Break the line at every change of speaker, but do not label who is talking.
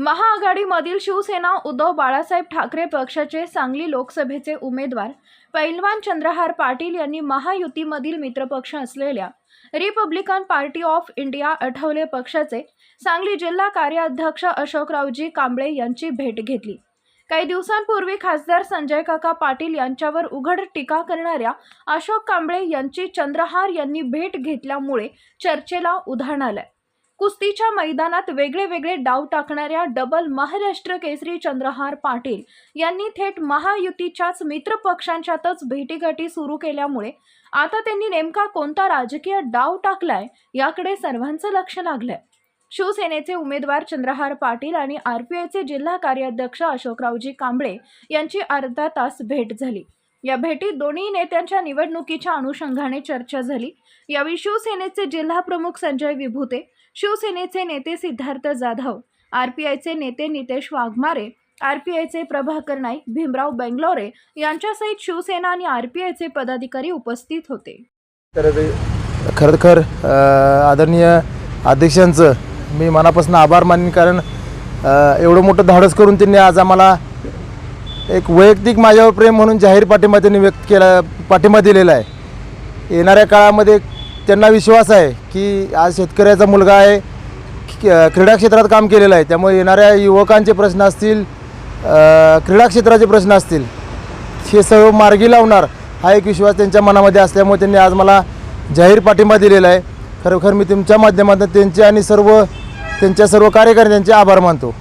महाआघाडीमधील शिवसेना उद्धव बाळासाहेब ठाकरे पक्षाचे सांगली लोकसभेचे उमेदवार पैलवान चंद्रहार पाटील यांनी महायुतीमधील मित्रपक्ष असलेल्या Republican Party of India Athawale पक्षाचे सांगली जिल्हा कार्याध्यक्ष अशोकरावजी कांबळे यांची भेट घेतली. काही दिवसांपूर्वी खासदार संजय काका पाटील यांच्यावर उघड टीका करणाऱ्या अशोक कांबळे यांची चंद्रहार यांनी भेट घेतल्यामुळे चर्चेला उधाण आलंय. कुस्तीच्या मैदानात वेगळे वेगळे डाव टाकणाऱ्या डबल महाराष्ट्र केसरी चंद्रहार पाटील यांनी थेट महायुतीच्याच मित्रपक्षांच्यातच भेटीगाठी सुरू केल्यामुळे आता त्यांनी नेमका कोणता राजकीय डाव टाकलाय याकडे सर्वांचं लक्ष लागलंय. शिवसेनेचे उमेदवार चंद्रहार पाटील आणि आरपीआयचे जिल्हा कार्याध्यक्ष अशोकरावजी कांबळे यांची अर्धा तास भेट झाली. या भेटीत दोन्ही नेत्यांच्या निवडणुकीच्या अनुषंगाने चर्चा झाली. यावेळी शिवसेनेचे जिल्हा प्रमुख संजय विभूते शिवसेनेचे नेते सिद्धार्थ जाधव आरपीआयचे नेते नितेश वाघमारे आरपीआयचे प्रभाकर नाईक भीमराव बेंगलोरे यांच्यासहित शिवसेना आणि आरपीआयचे पदाधिकारी उपस्थित होते.
तर खर खरखर आदरणीय अध्यक्षांचं मी मनापासून आभार मानेन कारण एवढं मोठं धाडस करून त्यांनी आज आम्हाला एक वैयक्तिक माझ्यावर प्रेम म्हणून जाहीर पाठिंबा त्यांनी व्यक्त केला पाठिंबा दिलेला आहे. येणाऱ्या काळामध्ये त्यांना विश्वास आहे की आज शेतकऱ्याचा मुलगा आहे क्रीडा क्षेत्रात काम केलेलं आहे. त्यामुळे येणाऱ्या युवकांचे प्रश्न असतील क्रीडा क्षेत्राचे प्रश्न असतील हे सर्व मार्गी लावणार हा एक विश्वास त्यांच्या मनामध्ये असल्यामुळे त्यांनी आज मला जाहीर पाठिंबा दिलेला आहे. खरोखर मी तुमच्या माध्यमातून त्यांचे आणि सर्व त्यांच्या सर्व कार्यकर्त्यांचे आभार मानतो.